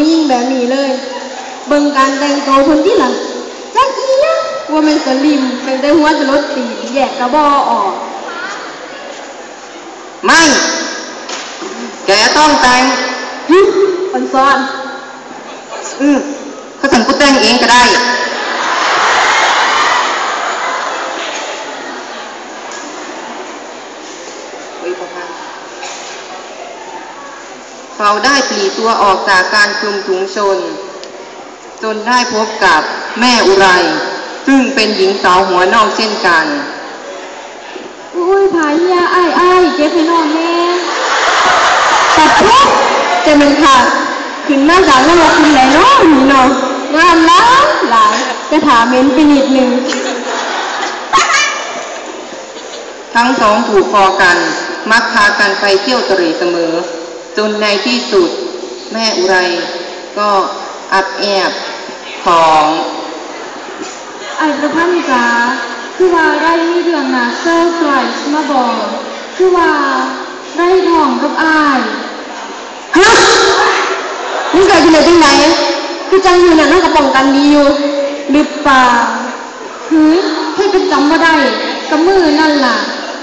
ผู้หญิงแบบนี้เลย เบิ่งการแต่งตัวเพิ่นที่หลังจักอีหยังว่ามันสลิมตั้งแต่หัวจะลดตีนแยกกระบอออกไม่แกต้องแต่งหึมันซ้อน อืมก็สั่งกูแต่งเองก็ได้เฮ้ยพ่อพัน เขาได้ปลีตัวออกจากการคลุมถุงชน จนได้พบกับแม่อุไร ซึ่งเป็นหญิงสาวหัวนอกเช่นกันอุ้ยผายเฮียอ้ายอ้ายเก็บให้น้องแม่ตัดทุกจะเป็นค่ะขึ้นมาจากนรกคุณไหนเนาะนี่เนาะงานหล้ายหลายจะถามเม้นไปนิดนึงทั้งสองถูกคอกัน มักพากันไปเที่ยวตรีเสมอ จนในที่สุดแม่อุไรก็อับแอบของไอ้ประพันธ์จ๋าคือว่าได้มีเรื่องน่ะเซอร์ไพรส์มาบอกคือว่าได้ทองกับอ้ายฮะมึงเกิดอยู่ไหนจังไหนคือจังอยู่น่ะน่าจะป้องกันดีอยู่หรือเปล่าหือให้เป็นจำบ่ได้กับมือนั่นล่ะ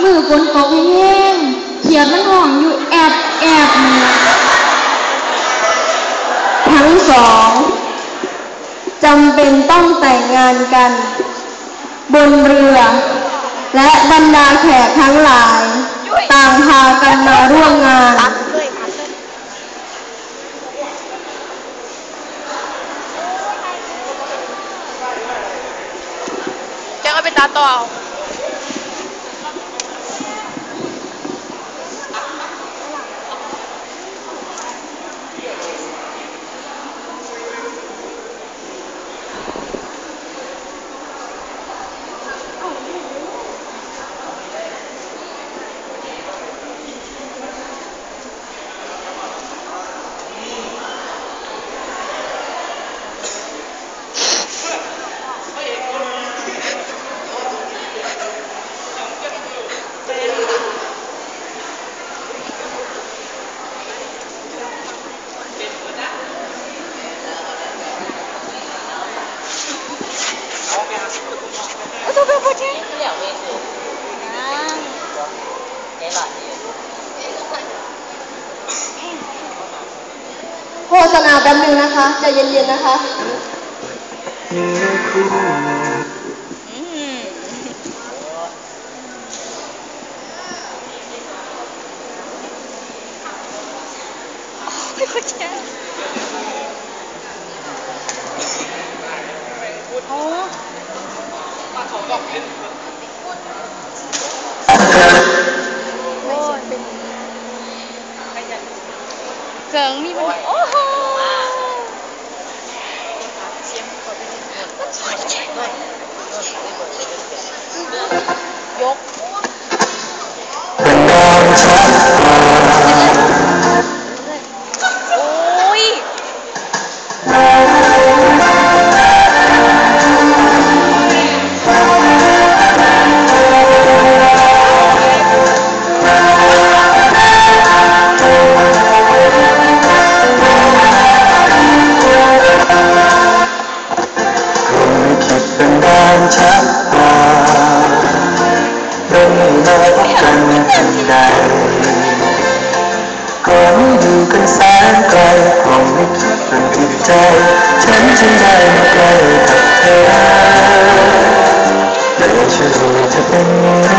มือฝนตกแห้งๆเขียดมันห้องอยู่แอบ แอบมีทั้งสองจำเป็นต้องแต่งงานกัน บนเรือ และบรรดาแขกทั้งหลาย ต่างพากันมาร่วมงานจะเอาไปตาต่อ โฆษณาแป๊บนึงนะคะใจเย็นๆนะคะอืมไม่เข้าใจ อ๋อโอ้ยเป็นเกิงมีปัญหาโอ้โหมันสวยจังย ช่วยจะเป็นเนื้อ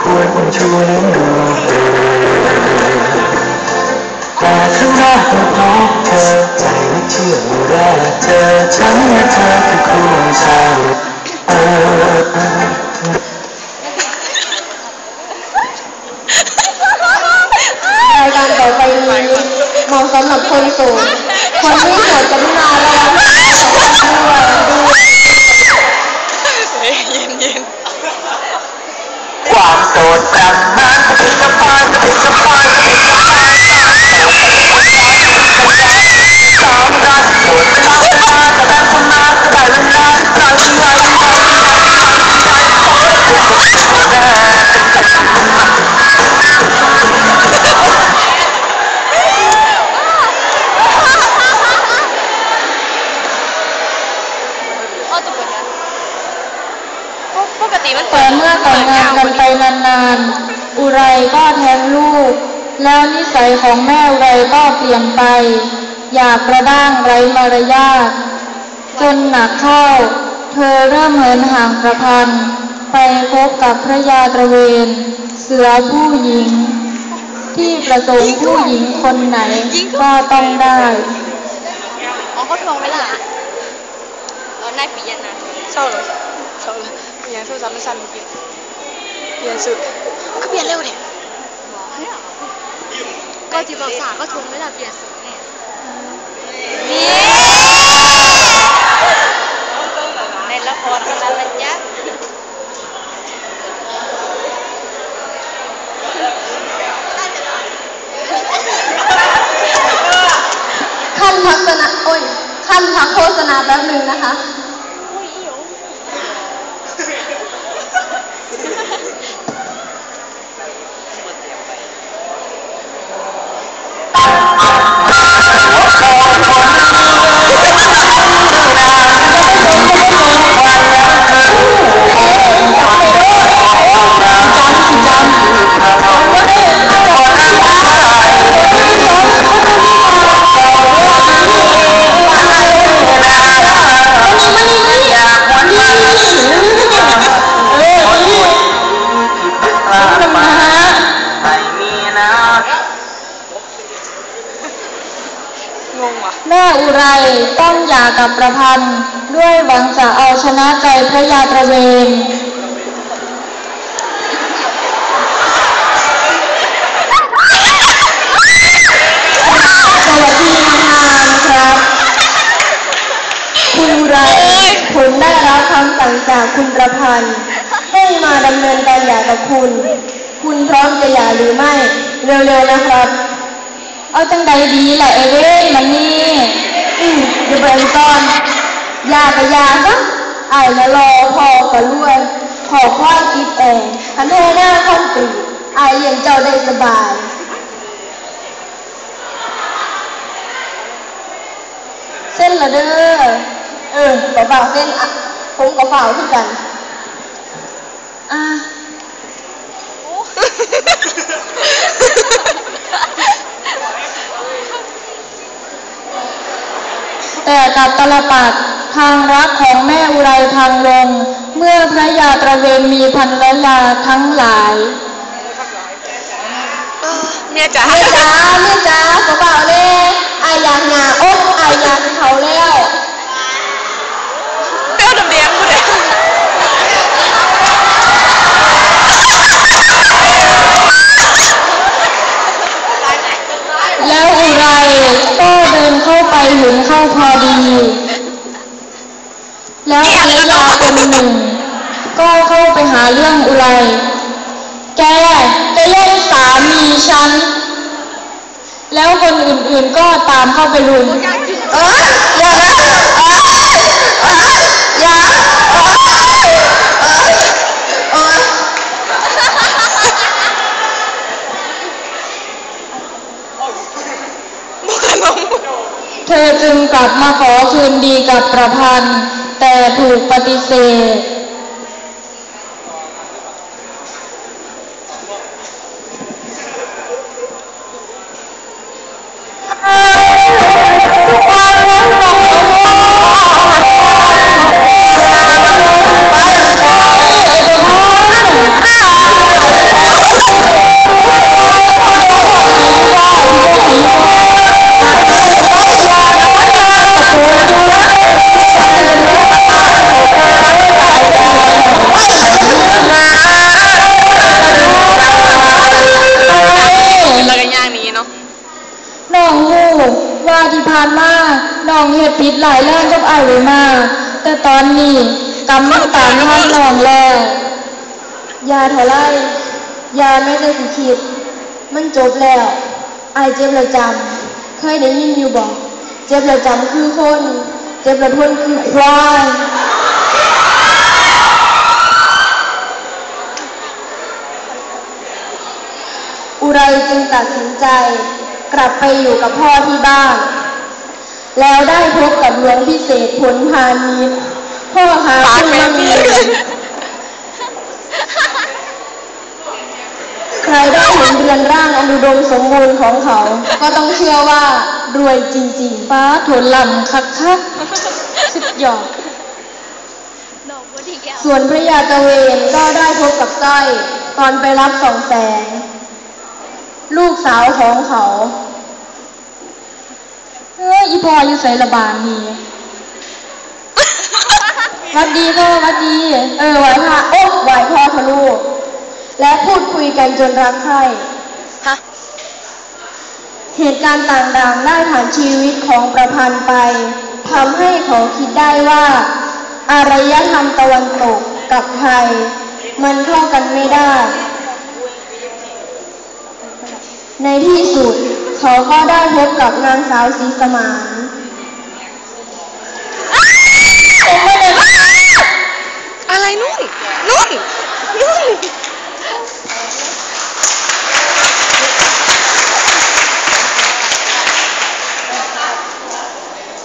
คู่ควรชูลิ้นดูเธอแต่ครั้งแรกที่พบเธอใจไม่เชื่อว่ารักเธอฉันและเธอคือคู่ชายเออรายการต่อไปนี้เหมาะสำหรับคนโสดคนไม่โสดกรุณาระวังด้วย โสดจำนั้นเป็นสะพานเป็นสะพานเป็นสะพาน สัยของแม่อุไรก็เปลี่ยนไป อยากกระด้างไร้มารยาทจนหนักเข้า เธอเริ่มเหินห่างประพันไปพบกับพระยาตระเวน เสือผู้หญิง ที่ประสงค์ผู้หญิงคนไหนก็ต้องได้อ๋อเขาทวงไว้ละเออนายปิยนันท์เศร้าเลยเศร้าเลยเปลี่ยนโทรศัพท์ไม่สั่นเมื่อกี้เปลี่ยนสุดก็เปลี่ยนเร็วเนี่ย ก็จีบอกสาก็ทวงไว้ละเปลี่ยนสุดเนี่ยนี่ในละครกันแล้วนะจ๊ะขั้นพักษณะโอ้ยขั้นพักโฆษณาแป๊บหนึ่งนะคะ งว่ะ แม่อุไรต้องหย่ากับประพันธ์ด้วยหวังจะเอาชนะใจพระยาตระเวนสวัสดีนานๆครับ คุณอุไรผมได้รับคำสั่งจากคุณประพันธ์ให้มาดำเนินการหย่ากับคุณ คุณพร้อมจะหย่าหรือไม่ เร็วๆนะครับ เอาจังใดดีแหละเอเวนมันนี่อืมเดี๋ยวเบิร์นก่อนยากับยาซะไอ้ละรอพอกับรวยขอค่อยคิดเองคันเทหน้าคอนกรีไอ้เลี้ยงเจ้าได้สบายเส้นละเด้อ เออเบาๆเส้นอะผมกับเบาขึ้นกัน อะ แต่กับตลปัดทางรักของแม่อุไรพังลง เมื่อพระยาตระเวนมีพันรยาทั้งหลายเมียจ๋าแม่จ้าแม่จ้าเบาๆเลยอายอยากหนาอกอายอยากเขาแล้ว เปรี้ยวดำแดงกูเลย แล้วอุไรก็เดิน ไปเห็นเข้าพอดี แล้วภรรยาคนหนึ่ง ก็เข้าไปหาเรื่องอุไร แกแกแย่งสามีฉัน แล้วคนอื่นๆก็ตามเข้าไปลุมเอออย่านะ ดีกับประพันธ์ แต่ถูกปฏิเสธ เฮ็ดผิดหลายแรงกับอ้ายไว้มาแต่ตอนนี้กำมันตามทางน้องแล้วยาเท่าไรยาไม่ได้สิคิด มันจบแล้วอายเจ็บแล้วจำเคยได้ยินอยู่บอกเจ็บแล้วจำคือคน เจ็บแล้วทนคือควายอุไรจึงตัดสินใจ กลับไปอยู่กับพ่อที่บ้าน แล้วได้พบกับหลวงพิเศษผลพานีพ่อหาปากผู้แม่มั่งเมีมียใครได้เห็นเรือนร่างอันอุดมสมบูรณ์ของเขา ก็ต้องเชื่อว่ารวยจริงๆป้าโถลำคักคักสุดยอดดอกส่วนพระยาตะเวนก็ได้พบกับสร้อยตอนไปรับสองแสง ลูกสาวของเขา อ้ยอีพออยู่ใส่ระบานนี่วัดดีพ่อวัดดี เออไหวพระโอ้ไหวพ่อทะลูกและพูดคุยกันจนรักใคร่ฮะเหตุการณ์ต่างๆได้ผ่านชีวิตของประพันธ์ไปทำให้เขาคิดได้ว่า อารยธรรมตะวันตกกับไทย มันเข้ากันไม่ได้ ในที่สุด เขาก็ได้พบกับนางสาวศรีสมานอะไรนุ่น นุ่น นุ่น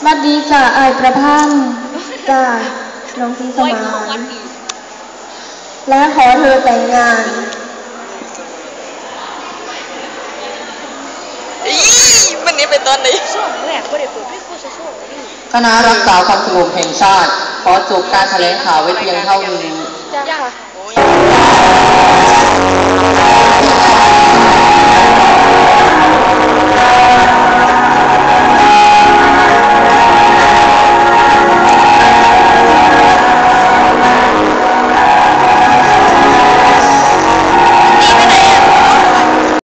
บัดดีจ้าไอายประพันธ์จ้าน้องศรีสมาน และขอเธอแต่งงาน อี มันนี้เป็นตอนไหนช่วงแรกก็ได้เปิดพี่กูจะช่วงนี้คณะรักษาความสงบแห่งชาติ ขอจบการแถลงข่าวไว้เพียงเท่านี้จ้าค่ะ